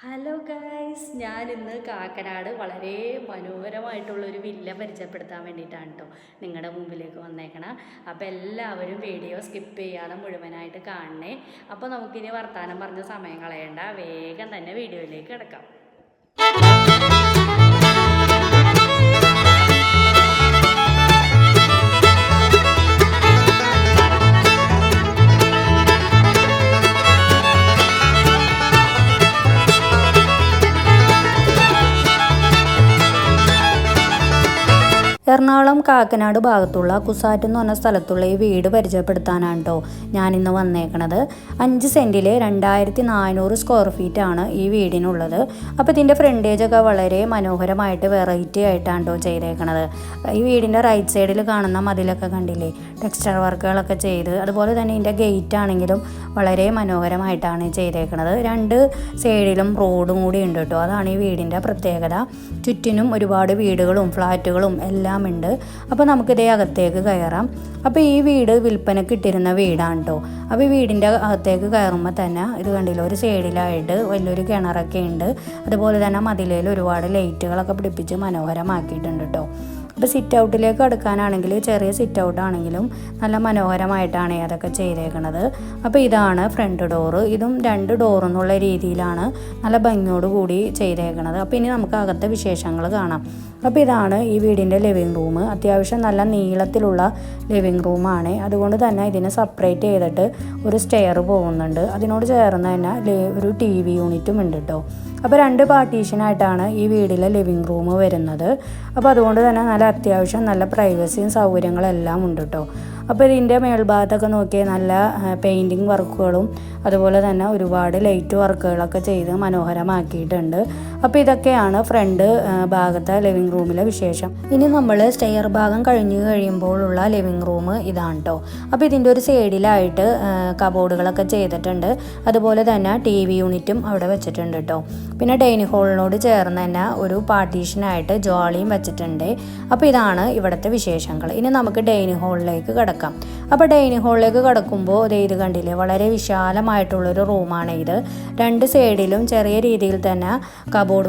Hello ഞാൻ ഇന്ന് കാക്കനാട് വളരെ മനോഹരമായിട്ടുള്ള ഒരു വില്ല പരിചയപ്പെടുത്താൻ വേണ്ടിയിട്ടാണ് കേട്ടോ നിങ്ങളുടെ മുമ്പിലേക്ക് വന്നേക്കണം. അപ്പോൾ എല്ലാവരും വീഡിയോ സ്കിപ്പ് ചെയ്യാതെ മുഴുവനായിട്ട് കാണണേ. അപ്പോൾ നമുക്കിനി വർത്തമാനം പറഞ്ഞ സമയം കളയണ്ട വേഗം തന്നെ വീഡിയോയിലേക്ക് കിടക്കാം. എറണാകുളം കാക്കനാട് ഭാഗത്തുള്ള കുസാറ്റ് എന്ന് പറഞ്ഞ സ്ഥലത്തുള്ള ഈ വീട് പരിചയപ്പെടുത്താനാണ് കേട്ടോ ഞാനിന്ന് വന്നേക്കണത് അഞ്ച് സെന്റിൽ രണ്ടായിരത്തി നാനൂറ് സ്ക്വയർ ഫീറ്റ് ആണ് ഈ വീടിനുള്ളത്. അപ്പോൾ ഇതിന്റെ ഫ്രണ്ടേജ് ഒക്കെ വളരെ മനോഹരമായിട്ട് വെറൈറ്റി ആയിട്ടാണ് കേട്ടോ ചെയ്തേക്കണത്. ഈ വീടിന്റെ റൈറ്റ് സൈഡിൽ കാണുന്ന മതിലൊക്കെ കണ്ടില്ലേ? ടെക്സ്ചർ വർക്കുകളൊക്കെ ചെയ്ത് അതുപോലെ തന്നെ ഇതിന്റെ ഗേറ്റ് ആണെങ്കിലും വളരെ മനോഹരമായിട്ടാണ് ചെയ്തേക്കുന്നത് രണ്ട് സൈഡിലും റോഡും കൂടി ഉണ്ട് കേട്ടോ. അതാണ് ഈ വീടിന്റെ പ്രത്യേകത. ചുറ്റിനും ഒരുപാട് വീടുകളും ഫ്ലാറ്റുകളും എല്ലാം ഉണ്ട്. അപ്പോൾ നമുക്കിതേ അകത്തേക്ക് കയറാം. അപ്പോൾ ഈ വീട് വിൽപ്പനക്ക് ഇട്ടിരുന്ന വീടാണ് കേട്ടോ. അപ്പോൾ ഈ വീടിന്റെ അകത്തേക്ക് കയറുമ്പോൾ തന്നെ ഇത് കണ്ടില്ല ഒരു സൈഡിലായിട്ട് വലിയൊരു കിണറൊക്കെ ഉണ്ട്. അതുപോലെ തന്നെ മതിലയിൽ ഒരുപാട് ലൈറ്റുകളൊക്കെ പിടിപ്പിച്ച് മനോഹരമാക്കിയിട്ടുണ്ട് കേട്ടോ. അപ്പോൾ സിറ്റ് ഔട്ടിലേക്ക് അടുക്കാനാണെങ്കിൽ ചെറിയ സിറ്റ് ഔട്ട് ആണെങ്കിലും നല്ല മനോഹരമായിട്ടാണ് അതൊക്കെ ചെയ്തേക്കുന്നത് അപ്പോൾ ഇതാണ് ഫ്രണ്ട് ഡോറ് ഇതും രണ്ട് ഡോറെന്നുള്ള രീതിയിലാണ് നല്ല ഭംഗിയോട് കൂടി ചെയ്തേക്കുന്നത് അപ്പോൾ ഇനി നമുക്ക് അകത്തെ വിശേഷങ്ങൾ കാണാം. അപ്പോൾ ഇതാണ് ഈ വീടിന്റെ ലിവിങ് റൂം അത്യാവശ്യം നല്ല നീളത്തിലുള്ള ലിവിങ് റൂമാണ് അതുകൊണ്ട് തന്നെ ഇതിനെ സെപ്പറേറ്റ് ചെയ്തിട്ട് ഒരു സ്റ്റെയർ പോകുന്നുണ്ട്. അതിനോട് ചേർന്ന് തന്നെ ഒരു ടി വി യൂണിറ്റും ഉണ്ട് കേട്ടോ അപ്പോൾ രണ്ട് പാർട്ടീഷനായിട്ടാണ് ഈ വീടിലെ ലിവിങ് റൂം വരുന്നത്. അപ്പോൾ അതുകൊണ്ട് തന്നെ നല്ല അത്യാവശ്യം നല്ല പ്രൈവസിയും സൗകര്യങ്ങളെല്ലാം ഉണ്ട് കേട്ടോ അപ്പോൾ ഇതിന്റെ മേൽഭാഗത്തൊക്കെ നോക്കിയാൽ നല്ല പെയിന്റിങ് വർക്കുകളും അതുപോലെ തന്നെ ഒരുപാട് ലൈറ്റ് വർക്കുകളൊക്കെ ചെയ്ത് മനോഹരമാക്കിയിട്ടുണ്ട്. അപ്പോൾ ഇതൊക്കെയാണ് ഫ്രണ്ട് ഭാഗത്തെ ലിവിങ് റൂമിലെ വിശേഷം. ഇനി നമ്മൾ സ്റ്റെയർ ഭാഗം കഴിഞ്ഞ് കഴിയുമ്പോഴുള്ള ലിവിങ് റൂം ഇതാണ് കേട്ടോ അപ്പോൾ ഇതിന്റെ ഒരു സൈഡിലായിട്ട് കബോർഡുകളൊക്കെ ചെയ്തിട്ടുണ്ട്. അതുപോലെ തന്നെ ടി വി യൂണിറ്റും അവിടെ വെച്ചിട്ടുണ്ട് കേട്ടോ പിന്നെ ഡൈനിങ് ഹാളിനോട് ചേർന്ന് തന്നെ ഒരു പാർട്ടീഷനായിട്ട് ജോളിയും വെച്ചിട്ടുണ്ട്. അപ്പോൾ ഇതാണ് ഇവിടുത്തെ വിശേഷങ്ങൾ ഇനി നമുക്ക് ഡൈനിങ് ഹാളിലേക്ക് കിടക്കാം. അപ്പോൾ ഡൈനിങ് ഹാളിലേക്ക് കിടക്കുമ്പോൾ ഇത് കണ്ടില്ലേ വളരെ വിശാലമായിട്ടുള്ളൊരു റൂമാണ് ഇത്. രണ്ട് സൈഡിലും ചെറിയ രീതിയിൽ തന്നെ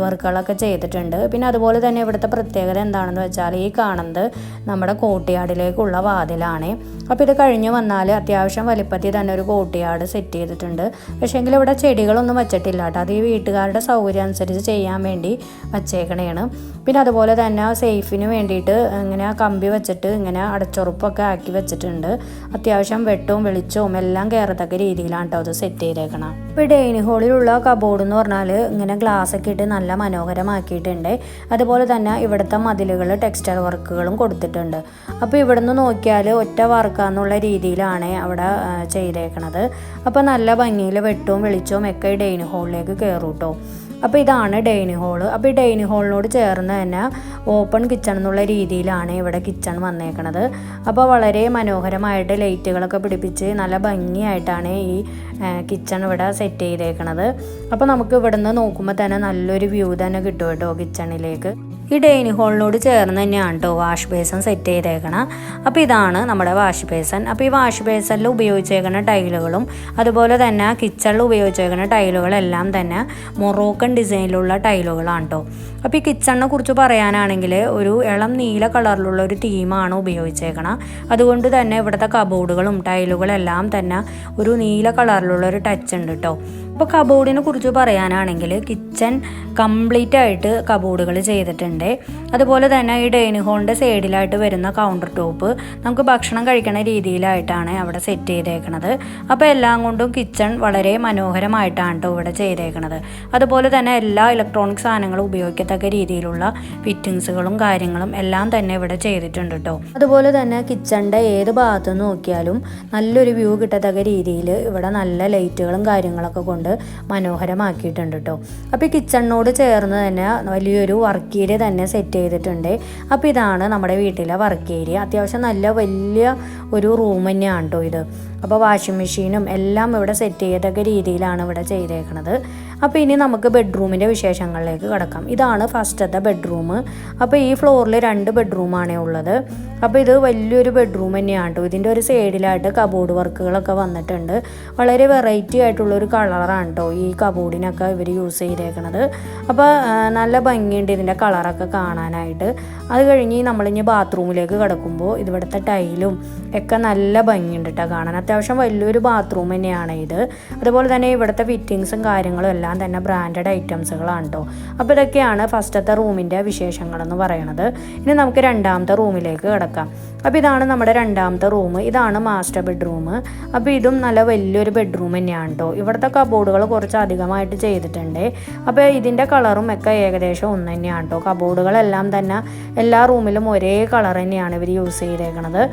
വർക്കുകളൊക്കെ ചെയ്തിട്ടുണ്ട്. പിന്നെ അതുപോലെ തന്നെ ഇവിടുത്തെ പ്രത്യേകത എന്താണെന്ന് വെച്ചാൽ ഈ കാണുന്നത് നമ്മുടെ കോട്ടിയാടിലേക്കുള്ള വാതിലാണ്. അപ്പോൾ ഇത് കഴിഞ്ഞ് വന്നാൽ അത്യാവശ്യം വലിപ്പത്തിൽ തന്നെ ഒരു കോട്ടിയാട് സെറ്റ് ചെയ്തിട്ടുണ്ട്. പക്ഷേങ്കിൽ ഇവിടെ ചെടികളൊന്നും വെച്ചിട്ടില്ല കേട്ടോ. അത് ഈ വീട്ടുകാരുടെ സൗകര്യം അനുസരിച്ച് ചെയ്യാൻ വേണ്ടി വച്ചേക്കണേണ്. പിന്നെ അതുപോലെ തന്നെ സേഫിന് വേണ്ടിയിട്ട് ഇങ്ങനെ കമ്പി വെച്ചിട്ട് ഇങ്ങനെ അടച്ചുറപ്പൊക്കെ ആക്കി വെച്ചിട്ടുണ്ട്. അത്യാവശ്യം വെട്ടവും വെളിച്ചവും എല്ലാം കയറത്തക്ക രീതിയിലാണ് കേട്ടോ അത് സെറ്റ് ചെയ്തേക്കണം. ഇപ്പോൾ ഡൈനിങ് ഹാളിലുള്ള കബോർഡ് എന്ന് പറഞ്ഞാൽ ഇങ്ങനെ ഗ്ലാസ് ഒക്കെ ഇട്ട് നല്ല മനോഹരമാക്കിയിട്ടുണ്ട്. അതുപോലെ തന്നെ ഇവിടുത്തെ മതിലുകൾ ടെക്സ്റ്റൈൽ വർക്കുകളും കൊടുത്തിട്ടുണ്ട്. അപ്പോൾ ഇവിടുന്ന് നോക്കിയാൽ ഒറ്റ വർക്കാന്നുള്ള രീതിയിലാണ് അവിടെ ചെയ്തേക്കണത്. അപ്പോൾ നല്ല ഭംഗിയിൽ വെട്ടവും വെളിച്ചവും ഒക്കെ ഡൈനിങ് ഹാളിലേക്ക് കയറും കേട്ടോ അപ്പോൾ ഇതാണ് ഡൈനിങ് ഹോൾ അപ്പോൾ ഈ ഡൈനിങ് ഹോളിനോട് ചേർന്ന് തന്നെ ഓപ്പൺ കിച്ചൺ എന്നുള്ള രീതിയിലാണ് ഇവിടെ കിച്ചൺ വന്നേക്കണത്. അപ്പോൾ വളരെ മനോഹരമായിട്ട് ലൈറ്റുകളൊക്കെ പിടിപ്പിച്ച് നല്ല ഭംഗിയായിട്ടാണ് ഈ കിച്ചൺ ഇവിടെ സെറ്റ് ചെയ്തേക്കണത്. അപ്പോൾ നമുക്ക് ഇവിടുന്ന് നോക്കുമ്പോൾ തന്നെ നല്ലൊരു വ്യൂ തന്നെ കിട്ടും കേട്ടോ കിച്ചണിലേക്ക്. ഈ ഡൈനിങ് ഹാളിനോട് ചേർന്ന് തന്നെയാണ് കേട്ടോ വാഷ് ബേസൺ സെറ്റ് ചെയ്തേക്കണം. അപ്പോൾ ഇതാണ് നമ്മുടെ വാഷ് ബേസൺ. അപ്പോൾ ഈ വാഷ് ബേസണിൽ ഉപയോഗിച്ചേക്കുന്ന ടൈലുകളും അതുപോലെ തന്നെ കിച്ചണിൽ ഉപയോഗിച്ചേക്കുന്ന ടൈലുകളെല്ലാം തന്നെ മൊറോക്കൻ ഡിസൈനിലുള്ള ടൈലുകളാണ് കേട്ടോ അപ്പോൾ ഈ കിച്ചണിനെ കുറിച്ച് പറയാനാണെങ്കിൽ ഒരു ഇളം നീല കളറിലുള്ള ഒരു തീമാണ് ഉപയോഗിച്ചേക്കണം. അതുകൊണ്ട് തന്നെ ഇവിടുത്തെ കബോർഡുകളും ടൈലുകളെല്ലാം തന്നെ ഒരു നീല കളറിലുള്ള ഒരു ടച്ച് ഉണ്ട് കേട്ടോ അപ്പോൾ കബോർഡിനെ കുറിച്ച് പറയാനാണെങ്കിൽ കിച്ചൺ കംപ്ലീറ്റ് ആയിട്ട് കബോർഡുകൾ ചെയ്തിട്ടുണ്ട്. അതുപോലെ തന്നെ ഈ ഡൈനിങ് ഹോളിന്റെ സൈഡിലായിട്ട് വരുന്ന കൗണ്ടർ ടോപ്പ് നമുക്ക് ഭക്ഷണം കഴിക്കുന്ന രീതിയിലായിട്ടാണ് അവിടെ സെറ്റ് ചെയ്തേക്കുന്നത് അപ്പോൾ എല്ലാം കൊണ്ടും കിച്ചൺ വളരെ മനോഹരമായിട്ടാണ് കേട്ടോ ഇവിടെ ചെയ്തേക്കുന്നത് അതുപോലെ തന്നെ എല്ലാ ഇലക്ട്രോണിക് സാധനങ്ങളും ഉപയോഗിക്കത്തക്ക രീതിയിലുള്ള ഫിറ്റിങ്സുകളും കാര്യങ്ങളും എല്ലാം തന്നെ ഇവിടെ ചെയ്തിട്ടുണ്ട് കേട്ടോ അതുപോലെ തന്നെ കിച്ചണിന്റെ ഏത് ഭാഗത്ത് നോക്കിയാലും നല്ലൊരു വ്യൂ കിട്ടത്തക്ക രീതിയിൽ ഇവിടെ നല്ല ലൈറ്റുകളും കാര്യങ്ങളൊക്കെ കൊണ്ട് മനോഹരമാക്കിയിട്ടുണ്ട് കേട്ടോ. അപ്പോൾ കിച്ചണിനോട് ചേർന്ന് തന്നെ വലിയൊരു വർക്ക് ഏരിയ തന്നെ സെറ്റ് ചെയ്തിട്ടുണ്ട്. അപ്പോൾ ഇതാണ് നമ്മുടെ വീട്ടിലെ വർക്ക് ഏരിയ അത്യാവശ്യം നല്ല വലിയ ഒരു റൂം തന്നെയാണ് കേട്ടോ ഇത്. അപ്പോൾ വാഷിംഗ് മെഷീനും എല്ലാം ഇവിടെ സെറ്റ് ചെയ്തൊക്കെ രീതിയിലാണ് ഇവിടെ ചെയ്തേക്കണത്. അപ്പോൾ ഇനി നമുക്ക് ബെഡ്റൂമിന്റെ വിശേഷങ്ങളിലേക്ക് കിടക്കാം. ഇതാണ് ഫസ്റ്റത്തെ ബെഡ്റൂം അപ്പോൾ ഈ ഫ്ലോറിൽ രണ്ട് ബെഡ്റൂമാണേ ഉള്ളത്. അപ്പോൾ ഇത് വലിയൊരു ബെഡ്റൂം തന്നെയാണ് കേട്ടോ ഇതിന്റെ ഒരു സൈഡിലായിട്ട് കബോർഡ് വർക്കുകളൊക്കെ വന്നിട്ടുണ്ട്. വളരെ വെറൈറ്റി ആയിട്ടുള്ളൊരു കളറാണ് കേട്ടോ ഈ കബോർഡിനൊക്കെ ഇവർ യൂസ് ചെയ്തേക്കണത്. അപ്പോൾ നല്ല ഭംഗിയുണ്ട് ഇതിന്റെ കളറൊക്കെ കാണാനായിട്ട്. അത് കഴിഞ്ഞ് നമ്മളിനി ബാത്റൂമിലേക്ക് കിടക്കുമ്പോൾ ഇവിടുത്തെ ടൈലും ഒക്കെ നല്ല ഭംഗിയുണ്ട് കേട്ടോ കാണാൻ. അത്യാവശ്യം വലിയൊരു ബാത്റൂം തന്നെയാണ് ഇത്. അതുപോലെ തന്നെ ഇവിടുത്തെ ഫിറ്റിങ്സും കാര്യങ്ങളും എല്ലാം തന്നെ ബ്രാൻഡഡ് ഐറ്റംസുകളാണ് കേട്ടോ അപ്പോൾ ഇതൊക്കെയാണ് ഫസ്റ്റത്തെ റൂമിന്റെ വിശേഷങ്ങളെന്ന് പറയുന്നത് ഇനി നമുക്ക് രണ്ടാമത്തെ റൂമിലേക്ക് കിടക്കാം. അപ്പോൾ ഇതാണ് നമ്മുടെ രണ്ടാമത്തെ റൂം ഇതാണ് മാസ്റ്റർ ബെഡ്റൂം അപ്പോൾ ഇതും നല്ല വലിയൊരു ബെഡ്റൂം തന്നെയാണ് കേട്ടോ ഇവിടുത്തെ കബോർഡുകൾ കുറച്ച് അധികമായിട്ട് ചെയ്തിട്ടുണ്ട്. അപ്പോൾ ഇതിന്റെ കളറും ഒക്കെ ഏകദേശം ഒന്ന് തന്നെയാണ് കേട്ടോ കബോർഡുകളെല്ലാം തന്നെ എല്ലാ റൂമിലും ഒരേ കളർ തന്നെയാണ് ഇവർ യൂസ് ചെയ്തേക്കണത്.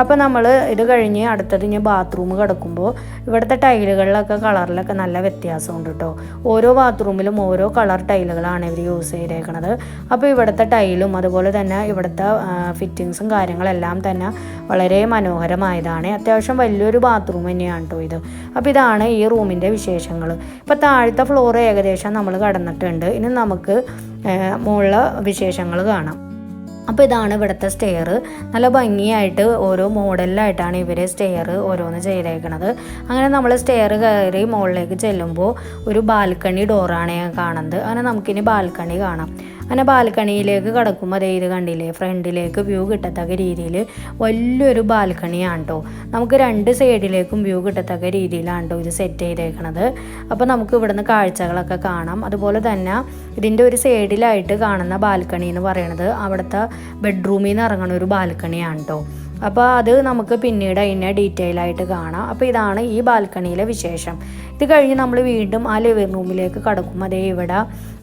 അപ്പോൾ നമ്മൾ ഇത് കഴിഞ്ഞ് അടുത്തത് ഇനി ബാത്റൂം കിടക്കുമ്പോൾ ഇവിടുത്തെ ടൈലുകളിലൊക്കെ കളറിലൊക്കെ നല്ല വ്യത്യാസമുണ്ട് കേട്ടോ ഓരോ ബാത്റൂമിലും ഓരോ കളർ ടൈലുകളാണ് ഇവർ യൂസ് ചെയ്തേക്കണത്. അപ്പോൾ ഇവിടുത്തെ ടൈലും അതുപോലെ തന്നെ ഇവിടുത്തെ ഫിറ്റിങ്സും കാര്യങ്ങളെല്ലാം തന്നെ വളരെ മനോഹരമായതാണ്. അത്യാവശ്യം വലിയൊരു ബാത്റൂം തന്നെയാണ് കേട്ടോ ഇത്. അപ്പോൾ ഇതാണ് ഈ റൂമിന്റെ വിശേഷങ്ങൾ ഇപ്പോൾ താഴത്തെ ഫ്ലോർ ഏകദേശം നമ്മൾ കടന്നിട്ടുണ്ട്. ഇനി നമുക്ക് മുകളിലെ വിശേഷങ്ങൾ കാണാം. അപ്പോൾ ഇതാണ് ഇവിടുത്തെ സ്റ്റെയർ നല്ല ഭംഗിയായിട്ട് ഓരോ മോഡലിലായിട്ടാണ് ഇവർ സ്റ്റെയർ ഓരോന്ന് ചെയ്തേക്കണത്. അങ്ങനെ നമ്മൾ സ്റ്റെയർ കയറി മുകളിലേക്ക് ചെല്ലുമ്പോൾ ഒരു ബാൽക്കണി ഡോറാണ് ഞാൻ കാണുന്നത്. അങ്ങനെ നമുക്കിനി ബാൽക്കണി കാണാം. അങ്ങനെ ബാൽക്കണിയിലേക്ക് കടക്കുമ്പോൾ അതേ ഇത് കണ്ടില്ലേ ഫ്രണ്ടിലേക്ക് വ്യൂ കിട്ടത്തക്ക രീതിയിൽ വലിയൊരു ബാൽക്കണിയാണ് കേട്ടോ നമുക്ക് രണ്ട് സൈഡിലേക്കും വ്യൂ കിട്ടത്തക്ക രീതിയിലാണ് കേട്ടോ ഇത് സെറ്റ് ചെയ്തേക്കണത്. അപ്പോൾ നമുക്ക് ഇവിടുന്ന് കാഴ്ചകളൊക്കെ കാണാം. അതുപോലെ തന്നെ ഇതിന്റെ ഒരു സൈഡിലായിട്ട് കാണുന്ന ബാൽക്കണി എന്ന് പറയുന്നത് അവിടുത്തെ ബെഡ്റൂമിൽ നിന്ന് ഇറങ്ങുന്ന ഒരു ബാൽക്കണിയാണ് കേട്ടോ അപ്പോൾ അത് നമുക്ക് പിന്നീട് അതിനെ ഡീറ്റെയിൽ ആയിട്ട് കാണാം. അപ്പോൾ ഇതാണ് ഈ ബാൽക്കണിയിലെ വിശേഷം. ഇത് കഴിഞ്ഞ് നമ്മൾ വീണ്ടും ആ ലിവിങ് റൂമിലേക്ക് കടക്കും. അതേ ഇവിടെ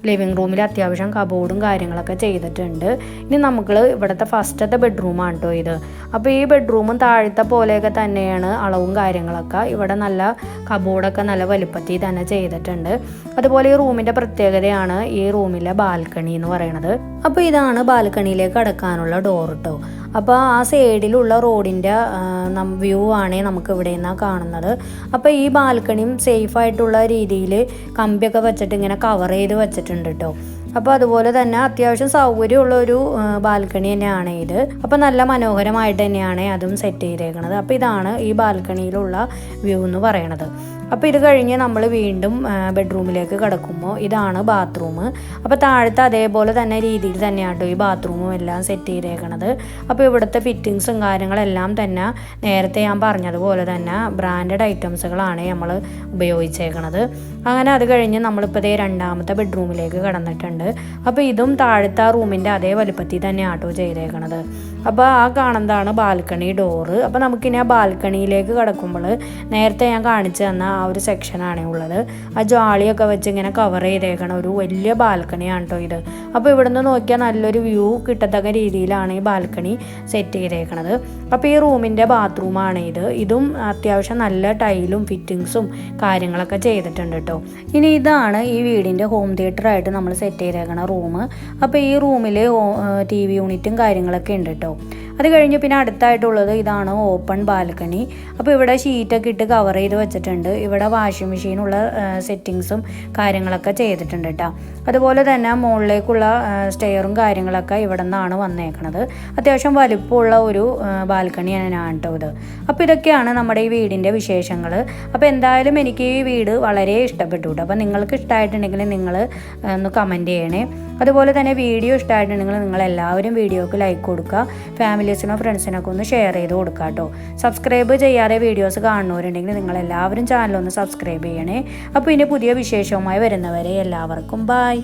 ലിവിങ് റൂമിൽ അത്യാവശ്യം കബോർഡും കാര്യങ്ങളൊക്കെ ചെയ്തിട്ടുണ്ട്. ഇനി നമുക്ക് ഇവിടുത്തെ ഫസ്റ്റത്തെ ബെഡ്റൂമാണ് കേട്ടോ ഇത്. അപ്പോൾ ഈ ബെഡ്റൂമും താഴത്തെ പോലെയൊക്കെ തന്നെയാണ് അളവും കാര്യങ്ങളൊക്കെ. ഇവിടെ നല്ല കബോർഡൊക്കെ നല്ല വലുപ്പത്തിൽ തന്നെ ചെയ്തിട്ടുണ്ട്. അതുപോലെ ഈ റൂമിന്റെ പ്രത്യേകതയാണ് ഈ റൂമിലെ ബാൽക്കണി എന്ന് പറയുന്നത് അപ്പോൾ ഇതാണ് ബാൽക്കണിയിലേക്ക് അടക്കാനുള്ള ഡോർ കേട്ടോ അപ്പോൾ ആ സൈഡിലുള്ള റോഡിന്റെ വ്യൂ ആണ് നമുക്ക് ഇവിടെ നിന്നാണ് കാണുന്നത്. അപ്പോൾ ഈ ബാൽക്കണിയും സേഫ് ആയിട്ടുള്ള രീതിയിൽ കമ്പിയൊക്കെ വെച്ചിട്ട് ഇങ്ങനെ കവർ ചെയ്ത് വെച്ചിട്ടുണ്ട് കേട്ടോ അപ്പോൾ അതുപോലെ തന്നെ അത്യാവശ്യം സൗകര്യമുള്ള ഒരു ബാൽക്കണി തന്നെയാണ് ഇത്. അപ്പോൾ നല്ല മനോഹരമായിട്ട് തന്നെയാണ് അതും സെറ്റ് ചെയ്തേക്കുന്നത് അപ്പോൾ ഇതാണ് ഈ ബാൽക്കണിയിലുള്ള വ്യൂ എന്ന് പറയണത്. അപ്പോൾ ഇത് കഴിഞ്ഞ് നമ്മൾ വീണ്ടും ബെഡ്റൂമിലേക്ക് കിടക്കുമ്പോൾ ഇതാണ് ബാത്റൂം അപ്പോൾ താഴത്തെ അതേപോലെ തന്നെ രീതിയിൽ തന്നെയാണ് ഈ ബാത്റൂമും എല്ലാം സെറ്റ് ചെയ്തേക്കണത്. അപ്പോൾ ഇവിടുത്തെ ഫിറ്റിങ്സും കാര്യങ്ങളെല്ലാം തന്നെ നേരത്തെ ഞാൻ പറഞ്ഞതുപോലെ തന്നെ ബ്രാൻഡഡ് ഐറ്റംസുകളാണ് നമ്മൾ ഉപയോഗിച്ചേക്കണത്. അങ്ങനെ അത് കഴിഞ്ഞ് നമ്മളിപ്പോൾ ഇതേ രണ്ടാമത്തെ ബെഡ്റൂമിലേക്ക് കടന്നിട്ടുണ്ട്. അപ്പോൾ ഇതും താഴത്തെ റൂമിന്റെ അതേ വലുപ്പത്തിൽ തന്നെ ആട്ടോ ചെയ്തേക്കണത്. അപ്പോൾ ആ കാണുന്നതാണ് ബാൽക്കണി ഡോറ് അപ്പോൾ നമുക്കിനി ആ ബാൽക്കണിയിലേക്ക് കിടക്കുമ്പോൾ നേരത്തെ ഞാൻ കാണിച്ചു തന്ന ആ ഒരു സെക്ഷനാണ് ഉള്ളത്. ആ ജാളിയൊക്കെ വെച്ച് ഇങ്ങനെ കവർ ചെയ്തേക്കണ ഒരു വലിയ ബാൽക്കണിയാണ് കേട്ടോ ഇത്. അപ്പോൾ ഇവിടുന്ന് നോക്കിയാൽ നല്ലൊരു വ്യൂ കിട്ടത്തക്ക രീതിയിലാണ് ഈ ബാൽക്കണി സെറ്റ് ചെയ്തേക്കണത്. അപ്പോൾ ഈ റൂമിന്റെ ബാത്റൂമാണ് ഇത്. ഇതും അത്യാവശ്യം നല്ല ടൈലും ഫിറ്റിങ്സും കാര്യങ്ങളൊക്കെ ചെയ്തിട്ടുണ്ട് കേട്ടോ ഇനി ഇതാണ് ഈ വീടിന്റെ ഹോം തിയേറ്ററായിട്ട് നമ്മൾ സെറ്റ് ചെയ്തേക്കണ റൂം അപ്പോൾ ഈ റൂമിൽ ടി വി യൂണിറ്റും കാര്യങ്ങളൊക്കെ ഉണ്ട് കേട്ടോ അത് കഴിഞ്ഞ് പിന്നെ അടുത്തായിട്ടുള്ളത് ഇതാണ് ഓപ്പൺ ബാൽക്കണി. അപ്പോൾ ഇവിടെ ഷീറ്റൊക്കെ ഇട്ട് കവർ ചെയ്ത് വെച്ചിട്ടുണ്ട്. ഇവിടെ വാഷിംഗ് മെഷീനുള്ള സെറ്റിങ്സും കാര്യങ്ങളൊക്കെ ചെയ്തിട്ടുണ്ട് കേട്ടോ. അതുപോലെ തന്നെ മുകളിലേക്കുള്ള സ്റ്റെയറും കാര്യങ്ങളൊക്കെ ഇവിടെ നിന്നാണ് വന്നേക്കണത്. അത്യാവശ്യം വലിപ്പമുള്ള ഒരു ബാൽക്കണിയാണ് കേട്ടോ ഇത്. അപ്പോൾ ഇതൊക്കെയാണ് നമ്മുടെ ഈ വീടിന്റെ വിശേഷങ്ങൾ അപ്പോൾ എന്തായാലും എനിക്ക് ഈ വീട് വളരെ ഇഷ്ടപ്പെട്ടു കേട്ടോ അപ്പോൾ നിങ്ങൾക്ക് ഇഷ്ടമായിട്ടുണ്ടെങ്കിൽ നിങ്ങൾ ഒന്ന് കമന്റ് ചെയ്യണേ. അതുപോലെ തന്നെ വീഡിയോ ഇഷ്ടമായിട്ടുണ്ടെങ്കിൽ നിങ്ങൾ എല്ലാവരും വീഡിയോക്ക് ലൈക്ക് കൊടുക്കുക. ഫാമിലീസിനോ ഫ്രണ്ട്സിനൊക്കെ ഒന്ന് ഷെയർ ചെയ്ത് കൊടുക്കുക കേട്ടോ. സബ്സ്ക്രൈബ് ചെയ്യാതെ വീഡിയോസ് കാണുന്നവരുണ്ടെങ്കിൽ നിങ്ങൾ എല്ലാവരും ചാനലൊന്ന് സബ്സ്ക്രൈബ് ചെയ്യണേ. അപ്പോൾ ഇനി പുതിയ വിശേഷവുമായി വരുന്നവരെ എല്ലാവർക്കും ബായ്